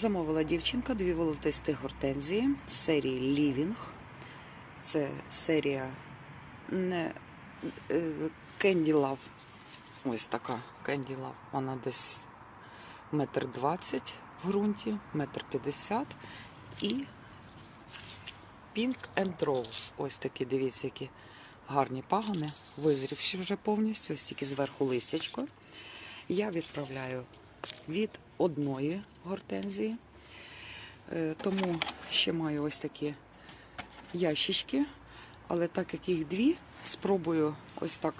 Замовила дівчинка дві волотисті гортензії з серії Living. Це серія не Candy Love. Ось така Candy Love. Вона десь метр двадцять в ґрунті, метр п'ятдесят. І Pink and Rose. Ось такі, дивіться, які гарні пагони, визрівші вже повністю, ось тільки зверху листячко. Я відправляю від одної гортензії, Е, тому ще маю ось такі ящички, але так як їх дві, спробую ось так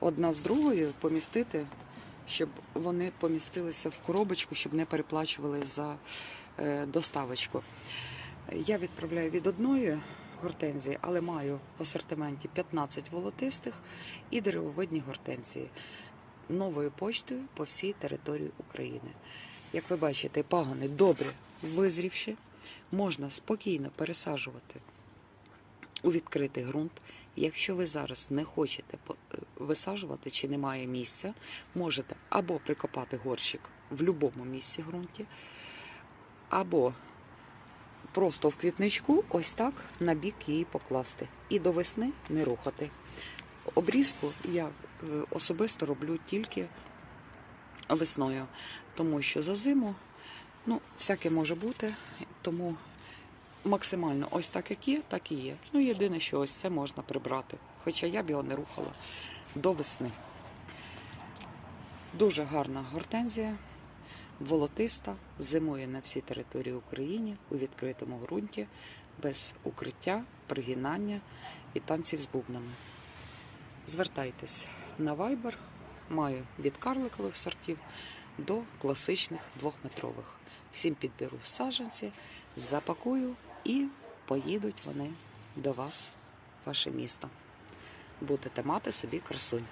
одна з другою помістити, щоб вони помістилися в коробочку, щоб не переплачували за е, доставочку. Я відправляю від одної гортензії, але маю в асортименті 15 волотистих і деревовидні гортензії новою поштою по всій території України. Як ви бачите, пагони добре визрівші, можна спокійно пересаджувати у відкритий ґрунт. Якщо ви зараз не хочете е, висаджувати чи немає місця, можете або прикопати горщик в будь-якому місці ґрунті, або просто в квітничку ось так на бік її покласти і до весни не рухати. Обрізку я е, особисто роблю тільки весною, тому що за зиму ну, всяке може бути, тому максимально ось так, як є, так і є. Ну, єдине, що ось це можна прибрати, хоча я б його не рухала до весни. Дуже гарна гортензія, волотиста, зимує на всій території України у відкритому ґрунті, без укриття, пригинання і танців з бубнами. Звертайтесь на Viber, маю від карликових сортів до класичних двохметрових. Всім підберу саджанці, запакую і поїдуть вони до вас, ваше місто. Будете мати собі красунь.